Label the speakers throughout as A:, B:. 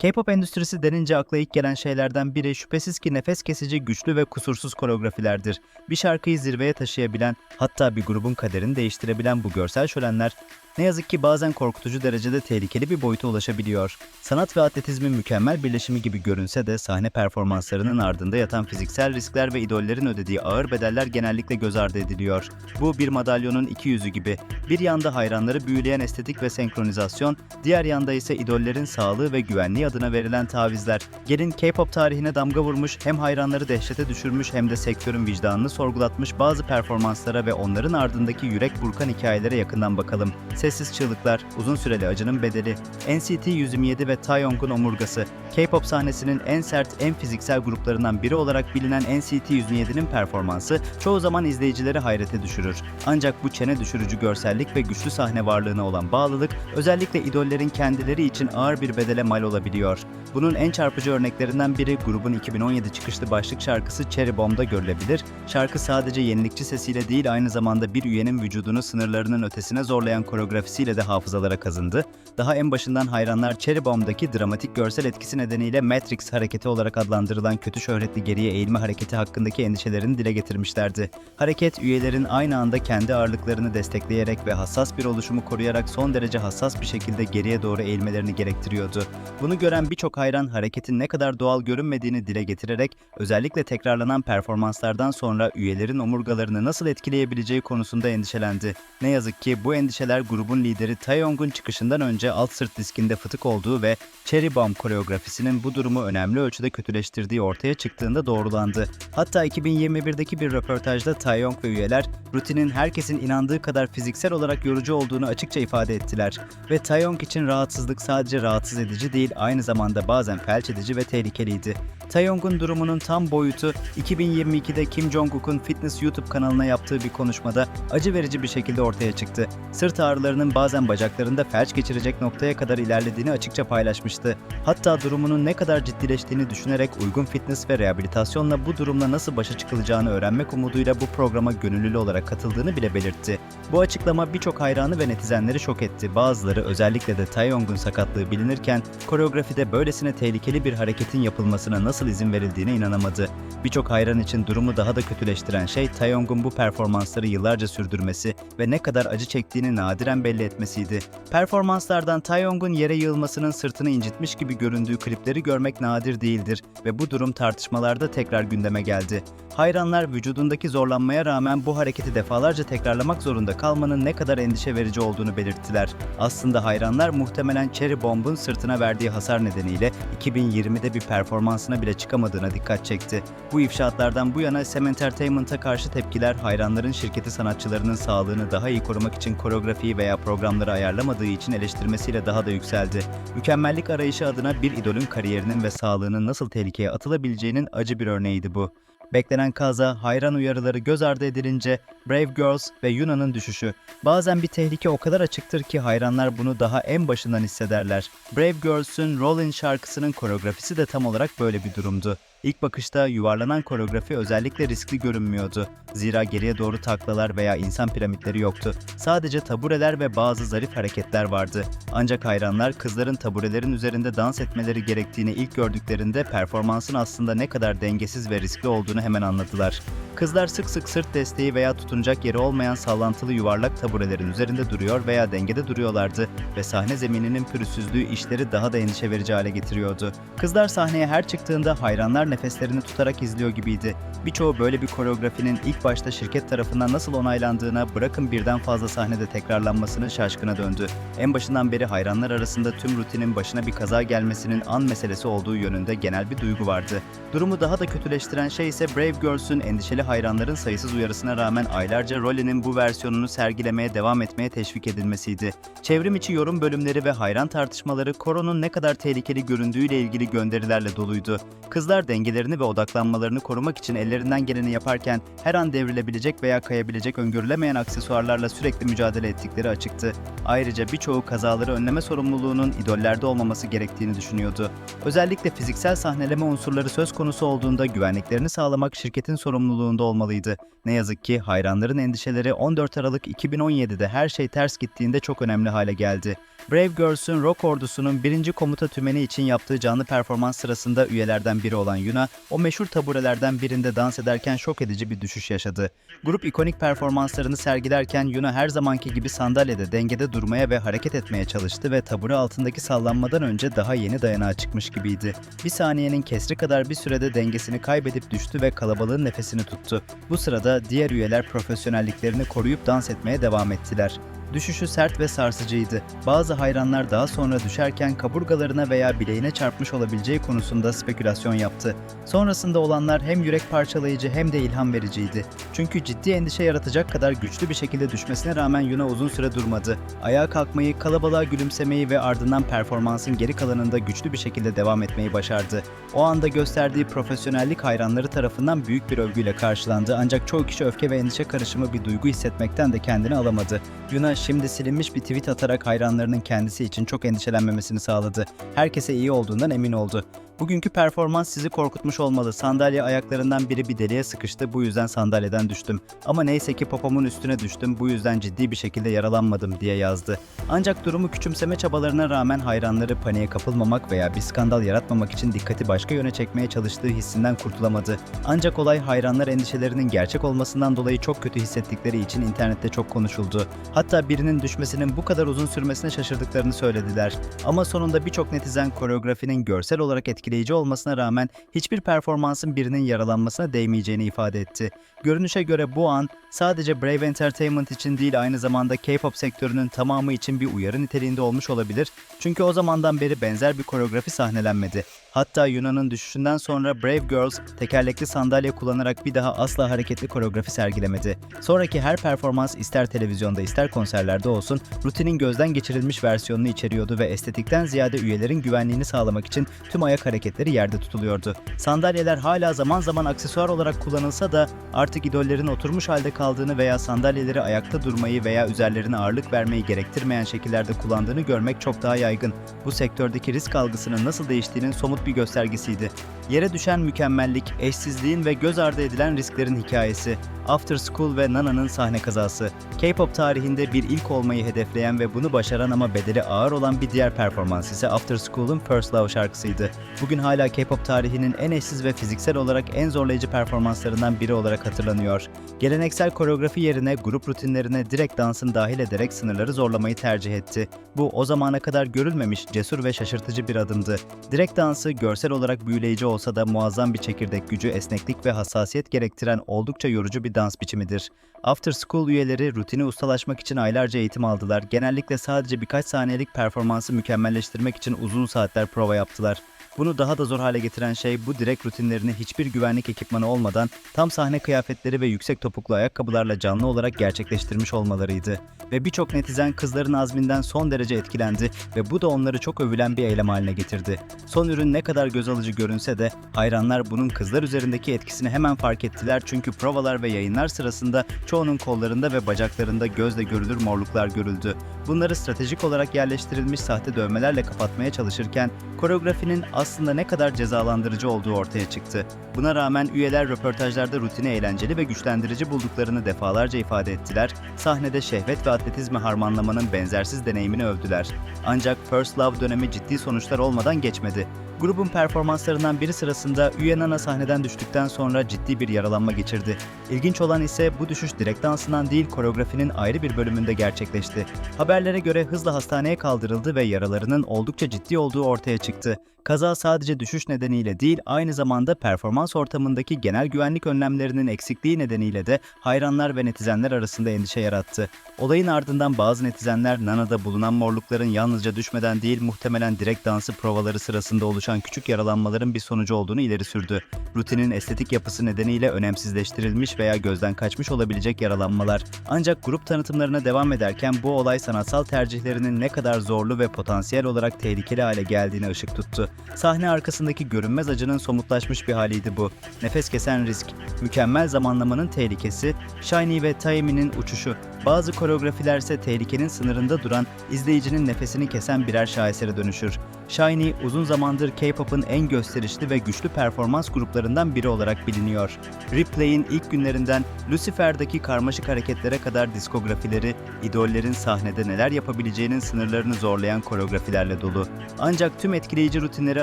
A: K-pop endüstrisi denince akla ilk gelen şeylerden biri şüphesiz ki nefes kesici, güçlü ve kusursuz koreografilerdir. Bir şarkıyı zirveye taşıyabilen, hatta bir grubun kaderini değiştirebilen bu görsel şölenler ne yazık ki bazen korkutucu derecede tehlikeli bir boyuta ulaşabiliyor. Sanat ve atletizmin mükemmel birleşimi gibi görünse de sahne performanslarının ardında yatan fiziksel riskler ve idollerin ödediği ağır bedeller genellikle göz ardı ediliyor. Bu bir madalyonun iki yüzü gibi. Bir yanda hayranları büyüleyen estetik ve senkronizasyon, diğer yanda ise idollerin sağlığı ve güvenliği adına verilen tavizler. Gelin K-pop tarihine damga vurmuş, hem hayranları dehşete düşürmüş hem de sektörün vicdanını sorgulatmış bazı performanslara ve onların ardındaki yürek burkan hikayelere yakından bakalım. Sessiz çığlıklar, uzun süreli acının bedeli, NCT 127 ve Taeyong'un omurgası, K-pop sahnesinin en sert, en fiziksel gruplarından biri olarak bilinen NCT 127'nin performansı çoğu zaman izleyicileri hayrete düşürür. Ancak bu çene düşürücü görsellik ve güçlü sahne varlığına olan bağlılık özellikle idollerin kendileri için ağır bir bedele mal olabiliyor. Bunun en çarpıcı örneklerinden biri grubun 2017 çıkışlı başlık şarkısı Cherry Bomb'da görülebilir. Şarkı sadece yenilikçi sesiyle değil aynı zamanda bir üyenin vücudunu sınırlarının ötesine zorlayan koreografisiyle de hafızalara kazındı. Daha en başından hayranlar Cherry Bomb'daki dramatik görsel etkisi nedeniyle Matrix hareketi olarak adlandırılan kötü şöhretli geriye eğilme hareketi hakkındaki endişelerini dile getirmişlerdi. Hareket üyelerin aynı anda kendi ağırlıklarını destekleyerek ve hassas bir oluşumu koruyarak son derece hassas bir şekilde geriye doğru eğilmelerini gerektiriyordu. Bunu gören birçok hayran hareketin ne kadar doğal görünmediğini dile getirerek özellikle tekrarlanan performanslardan sonra üyelerin omurgalarını nasıl etkileyebileceği konusunda endişelendi. Ne yazık ki bu endişeler grubun lideri Taeyong'un çıkışından önce alt sırt diskinde fıtık olduğu ve Cherry Bomb koreografisinin bu durumu önemli ölçüde kötüleştirdiği ortaya çıktığında doğrulandı. Hatta 2021'deki bir röportajda Taeyong ve üyeler rutinin herkesin inandığı kadar fiziksel olarak yorucu olduğunu açıkça ifade ettiler. Ve Taeyong için rahatsızlık sadece rahatsız edici değil aynı zamanda bazen felç edici ve tehlikeliydi. Taeyong'un durumunun tam boyutu 2022'de Kim Jong-uk'un fitness YouTube kanalına yaptığı bir konuşmada acı verici bir şekilde ortaya çıktı. Sırt ağrılarının bazen bacaklarında felç geçirecek noktaya kadar ilerlediğini açıkça paylaşmıştı. Hatta durumunun ne kadar ciddileştiğini düşünerek uygun fitness ve rehabilitasyonla bu durumla nasıl başa çıkılacağını öğrenmek umuduyla bu programa gönüllü olarak katıldığını bile belirtti. Bu açıklama birçok hayranı ve netizenleri şok etti. Bazıları özellikle de Taeyong'un sakatlığı bilinirken koreografide böylesine tehlikeli bir hareketin yapılmasına nasıl izin verildiğine inanamadı. Birçok hayran için durumu daha da kötüleştiren şey Taeyong'un bu performansları yıllarca sürdürmesi ve ne kadar acı çektiğini nadiren belli etmesiydi. Performanslardan Taeyong'un yere yığılmasının sırtını incitmiş gibi göründüğü klipleri görmek nadir değildir ve bu durum tartışmalarda tekrar gündeme geldi. Hayranlar vücudundaki zorlanmaya rağmen bu hareketi defalarca tekrarlamak zorunda kalmanın ne kadar endişe verici olduğunu belirttiler. Aslında hayranlar muhtemelen Cherry Bomb'un sırtına verdiği hasar nedeniyle 2020'de bir performansına bile çıkamadığına dikkat çekti. Bu ifşaatlardan bu yana Sam Entertainment'a karşı tepkiler hayranların şirketi sanatçılarının sağlığını daha iyi korumak için koreografiyi veya programları ayarlamadığı için eleştirmesiyle daha da yükseldi. Mükemmellik arayışı adına bir idolün kariyerinin ve sağlığının nasıl tehlikeye atılabileceğinin acı bir örneğiydi bu. Beklenen kaza, hayran uyarıları göz ardı edilince Brave Girls ve Yuna'nın düşüşü. Bazen bir tehlike o kadar açıktır ki hayranlar bunu daha en başından hissederler. Brave Girls'ün Rollin şarkısının koreografisi de tam olarak böyle bir durumdu. İlk bakışta yuvarlanan koreografi özellikle riskli görünmüyordu. Zira geriye doğru taklalar veya insan piramitleri yoktu. Sadece tabureler ve bazı zarif hareketler vardı. Ancak hayranlar kızların taburelerin üzerinde dans etmeleri gerektiğini ilk gördüklerinde performansın aslında ne kadar dengesiz ve riskli olduğunu hemen anladılar. Kızlar sık sık sırt desteği veya tutunacak yeri olmayan sallantılı yuvarlak taburelerin üzerinde duruyor veya dengede duruyorlardı ve sahne zemininin pürüzsüzlüğü işleri daha da endişe verici hale getiriyordu. Kızlar sahneye her çıktığında hayranlar nefeslerini tutarak izliyor gibiydi. Birçoğu böyle bir koreografinin ilk başta şirket tarafından nasıl onaylandığına bırakın birden fazla sahnede tekrarlanmasını şaşkına döndü. En başından beri hayranlar arasında tüm rutinin başına bir kaza gelmesinin an meselesi olduğu yönünde genel bir duygu vardı. Durumu daha da kötüleştiren şey ise Brave Girls'ün endişeli hayranların sayısız uyarısına rağmen aylarca Rolly'nin bu versiyonunu sergilemeye devam etmeye teşvik edilmesiydi. Çevrim içi yorum bölümleri ve hayran tartışmaları koronun ne kadar tehlikeli göründüğüyle ilgili gönderilerle doluydu. Kızlar dengelerini ve odaklanmalarını korumak için ellerinde ellerinden geleni yaparken her an devrilebilecek veya kayabilecek öngörülemeyen aksesuarlarla sürekli mücadele ettikleri açıktı. Ayrıca birçoğu kazaları önleme sorumluluğunun idollerde olmaması gerektiğini düşünüyordu. Özellikle fiziksel sahneleme unsurları söz konusu olduğunda güvenliklerini sağlamak şirketin sorumluluğunda olmalıydı. Ne yazık ki hayranların endişeleri 14 Aralık 2017'de her şey ters gittiğinde çok önemli hale geldi. Brave Girls'ün rock ordusunun birinci komuta tümeni için yaptığı canlı performans sırasında üyelerden biri olan Yuna, o meşhur taburelerden birinde dans ederken şok edici bir düşüş yaşadı. Grup ikonik performanslarını sergilerken Yuna her zamanki gibi sandalyede dengede durmaya ve hareket etmeye çalıştı ve tabure altındaki sallanmadan önce daha yeni dayanağa çıkmış gibiydi. Bir saniyenin kesri kadar bir sürede dengesini kaybedip düştü ve kalabalığın nefesini tuttu. Bu sırada diğer üyeler profesyonelliklerini koruyup dans etmeye devam ettiler. Düşüşü sert ve sarsıcıydı. Bazı hayranlar daha sonra düşerken kaburgalarına veya bileğine çarpmış olabileceği konusunda spekülasyon yaptı. Sonrasında olanlar hem yürek parçalayıcı hem de ilham vericiydi. Çünkü ciddi endişe yaratacak kadar güçlü bir şekilde düşmesine rağmen Yuna uzun süre durmadı. Ayağa kalkmayı, kalabalığa gülümsemeyi ve ardından performansın geri kalanında güçlü bir şekilde devam etmeyi başardı. O anda gösterdiği profesyonellik hayranları tarafından büyük bir övgüyle karşılandı ancak çoğu kişi öfke ve endişe karışımı bir duygu hissetmekten de kendini alamadı. Yuna şimdi silinmiş bir tweet atarak hayranlarının kendisi için çok endişelenmemesini sağladı. Herkese iyi olduğundan emin oldu. Bugünkü performans sizi korkutmuş olmalı. Sandalye ayaklarından biri bir deliğe sıkıştı. Bu yüzden sandalyeden düştüm. Ama neyse ki popomun üstüne düştüm. Bu yüzden ciddi bir şekilde yaralanmadım diye yazdı. Ancak durumu küçümseme çabalarına rağmen hayranları paniğe kapılmamak veya bir skandal yaratmamak için dikkati başka yöne çekmeye çalıştığı hissinden kurtulamadı. Ancak olay hayranlar endişelerinin gerçek olmasından dolayı çok kötü hissettikleri için internette çok konuşuldu. Hatta birinin düşmesinin bu kadar uzun sürmesine şaşırdıklarını söylediler. Ama sonunda birçok netizen koreografinin görsel olarak etkileyici olmasına rağmen hiçbir performansın birinin yaralanmasına değmeyeceğini ifade etti. Görünüşe göre bu an sadece Brave Entertainment için değil aynı zamanda K-pop sektörünün tamamı için bir uyarı niteliğinde olmuş olabilir. Çünkü o zamandan beri benzer bir koreografi sahnelenmedi. Hatta Yunan'ın düşüşünden sonra Brave Girls tekerlekli sandalye kullanarak bir daha asla hareketli koreografi sergilemedi. Sonraki her performans ister televizyonda ister konserlerde olsun rutinin gözden geçirilmiş versiyonunu içeriyordu ve estetikten ziyade üyelerin güvenliğini sağlamak için tüm ayak hareketleri yerde tutuluyordu. Sandalyeler hala zaman zaman aksesuar olarak kullanılsa da artık idollerin oturmuş halde kaldığını veya sandalyeleri ayakta durmayı veya üzerlerine ağırlık vermeyi gerektirmeyen şekillerde kullandığını görmek çok daha yaygın. Bu sektördeki risk algısının nasıl değiştiğinin somut bir göstergesiydi. Yere düşen mükemmellik, eşsizliğin ve göz ardı edilen risklerin hikayesi. After School ve Nana'nın sahne kazası. K-pop tarihinde bir ilk olmayı hedefleyen ve bunu başaran ama bedeli ağır olan bir diğer performans ise After School'un First Love şarkısıydı. Bugün hala K-pop tarihinin en eşsiz ve fiziksel olarak en zorlayıcı performanslarından biri olarak hatırlanıyor. Geleneksel koreografi yerine grup rutinlerine direkt dansın dahil ederek sınırları zorlamayı tercih etti. Bu o zamana kadar görülmemiş, cesur ve şaşırtıcı bir adımdı. Direkt dansı görsel olarak büyüleyici olsa da muazzam bir çekirdek gücü, esneklik ve hassasiyet gerektiren oldukça yorucu bir dans biçimidir. After School üyeleri rutini ustalaşmak için aylarca eğitim aldılar. Genellikle sadece birkaç saniyelik performansı mükemmelleştirmek için uzun saatler prova yaptılar. Bunu daha da zor hale getiren şey bu direkt rutinlerini hiçbir güvenlik ekipmanı olmadan tam sahne kıyafetleri ve yüksek topuklu ayakkabılarla canlı olarak gerçekleştirmiş olmalarıydı. Ve birçok netizen kızların azminden son derece etkilendi ve bu da onları çok övülen bir eylem haline getirdi. Son ürün ne kadar göz alıcı görünse de hayranlar bunun kızlar üzerindeki etkisini hemen fark ettiler çünkü provalar ve yayınlar sırasında çoğunun kollarında ve bacaklarında gözle görülür morluklar görüldü. Bunları stratejik olarak yerleştirilmiş sahte dövmelerle kapatmaya çalışırken koreografinin aslında ne kadar cezalandırıcı olduğu ortaya çıktı. Buna rağmen üyeler röportajlarda rutini eğlenceli ve güçlendirici bulduklarını defalarca ifade ettiler, sahnede şehvet ve atletizmi harmanlamanın benzersiz deneyimini övdüler. Ancak First Love dönemi ciddi sonuçlar olmadan geçmedi. Grubun performanslarından biri sırasında üye Nana sahneden düştükten sonra ciddi bir yaralanma geçirdi. İlginç olan ise bu düşüş direkt dansından değil koreografinin ayrı bir bölümünde gerçekleşti. Haberlere göre hızla hastaneye kaldırıldı ve yaralarının oldukça ciddi olduğu ortaya çıktı. Kaza sadece düşüş nedeniyle değil, aynı zamanda performans ortamındaki genel güvenlik önlemlerinin eksikliği nedeniyle de hayranlar ve netizenler arasında endişe yarattı. Olayın ardından bazı netizenler Nana'da bulunan morlukların yalnızca düşmeden değil muhtemelen direkt dansı provaları sırasında oluşan küçük yaralanmaların bir sonucu olduğunu ileri sürdü. Rutinin estetik yapısı nedeniyle önemsizleştirilmiş veya gözden kaçmış olabilecek yaralanmalar. Ancak grup tanıtımlarına devam ederken bu olay sanatsal tercihlerinin ne kadar zorlu ve potansiyel olarak tehlikeli hale geldiğine ışık tuttu. Sahne arkasındaki görünmez acının somutlaşmış bir haliydi bu. Nefes kesen risk, mükemmel zamanlamanın tehlikesi, Shiny ve Taimi'nin uçuşu. Bazı koreografilerse tehlikenin sınırında duran, izleyicinin nefesini kesen birer şahesere dönüşür. Shiny uzun zamandır K-pop'un en gösterişli ve güçlü performans gruplarından biri olarak biliniyor. Replay'in ilk günlerinden Lucifer'daki karmaşık hareketlere kadar diskografileri, idollerin sahnede neler yapabileceğinin sınırlarını zorlayan koreografilerle dolu. Ancak tüm etkileyici rutinleri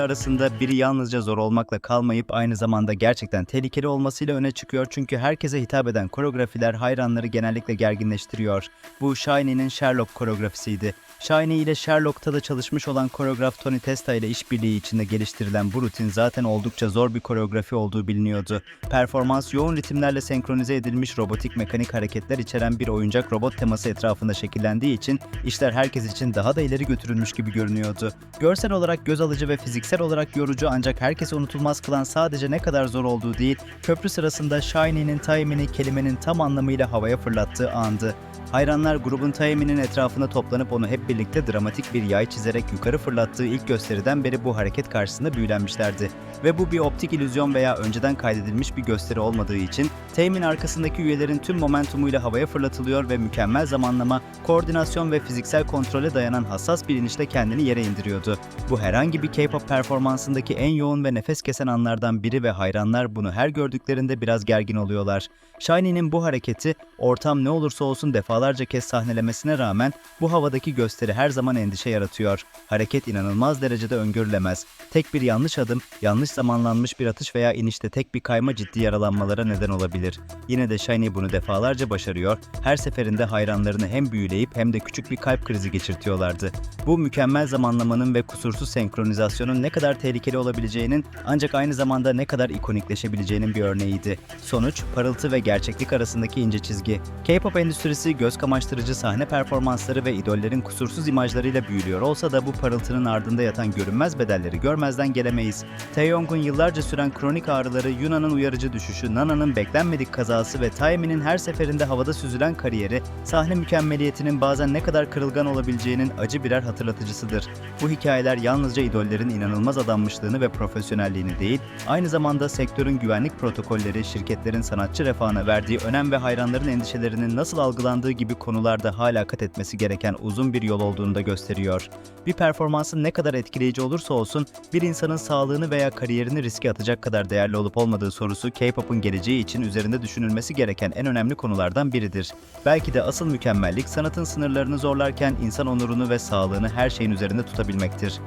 A: arasında biri yalnızca zor olmakla kalmayıp aynı zamanda gerçekten tehlikeli olmasıyla öne çıkıyor çünkü herkese hitap eden koreografiler hayranları genellikle gerginleştiriyor. Bu Shiny'nin Sherlock koreografisiydi. Shiny ile Sherlock'ta da çalışmış olan koreograf Tony Testa ile işbirliği içinde geliştirilen bu rutin zaten oldukça zor bir koreografi olduğu biliniyordu. Performans yoğun ritimlerle senkronize edilmiş robotik mekanik hareketler içeren bir oyuncak robot teması etrafında şekillendiği için işler herkes için daha da ileri götürülmüş gibi görünüyordu. Görsel olarak göz alıcı ve fiziksel olarak yorucu ancak herkesi unutulmaz kılan sadece ne kadar zor olduğu değil, köprü sırasında Shiny'nin timini kelimenin tam anlamıyla havaya fırlattığı andı. Hayranlar grubun Taimi'nin etrafında toplanıp onu hep birlikte dramatik bir yay çizerek yukarı fırlattığı ilk gösteriden beri bu hareket karşısında büyülenmişlerdi. Ve bu bir optik illüzyon veya önceden kaydedilmiş bir gösteri olmadığı için Taimin arkasındaki üyelerin tüm momentumuyla havaya fırlatılıyor ve mükemmel zamanlama, koordinasyon ve fiziksel kontrole dayanan hassas bir inişle kendini yere indiriyordu. Bu herhangi bir K-pop performansındaki en yoğun ve nefes kesen anlardan biri ve hayranlar bunu her gördüklerinde biraz gergin oluyorlar. Shiny'nin bu hareketi ortam ne olursa olsun defalarca kez sahnelemesine rağmen bu havadaki gösteri her zaman endişe yaratıyor. Hareket inanılmaz derecede öngörülemez. Tek bir yanlış adım, yanlış zamanlanmış bir atış veya inişte tek bir kayma ciddi yaralanmalara neden olabilir. Yine de Shiny bunu defalarca başarıyor, her seferinde hayranlarını hem büyüleyip hem de küçük bir kalp krizi geçirtiyorlardı. Bu mükemmel zamanlamanın ve kusursuz senkronizasyonun ne kadar tehlikeli olabileceğinin ancak aynı zamanda ne kadar ikonikleşebileceğinin bir örneğiydi. Sonuç, parıltı ve gerçeklik arasındaki ince çizgi. K-pop endüstrisi göz kamaştırıcı sahne performansları ve idollerin kusursuz imajlarıyla büyülüyor olsa da bu parıltının ardında yatan görünmez bedelleri görmezden gelemeyiz. Taeyong'un yıllarca süren kronik ağrıları, Yuna'nın uyarıcı düşüşü, Nana'nın beklenmedik kazası ve Taemin'in her seferinde havada süzülen kariyeri, sahne mükemmeliyetinin bazen ne kadar kırılgan olabileceğinin acı birer hatırlatıcısıdır. Bu hikayeler yalnızca idollerin inanılmaz adanmışlığını ve profesyonelliğini değil, aynı zamanda sektörün güvenlik protokolleri, şirketlerin sanatçı refahına verdiği önem ve hayranların endişelerinin nasıl algılandığı gibi konularda hala kat etmesi gereken uzun bir yol olduğunu da gösteriyor. Bir performansın ne kadar etkileyici olursa olsun, bir insanın sağlığını veya kariyerini riske atacak kadar değerli olup olmadığı sorusu K-pop'un geleceği için üzerinde düşünülmesi gereken en önemli konulardan biridir. Belki de asıl mükemmellik sanatın sınırlarını zorlarken insan onurunu ve sağlığını her şeyin üzerinde tutabilmektir.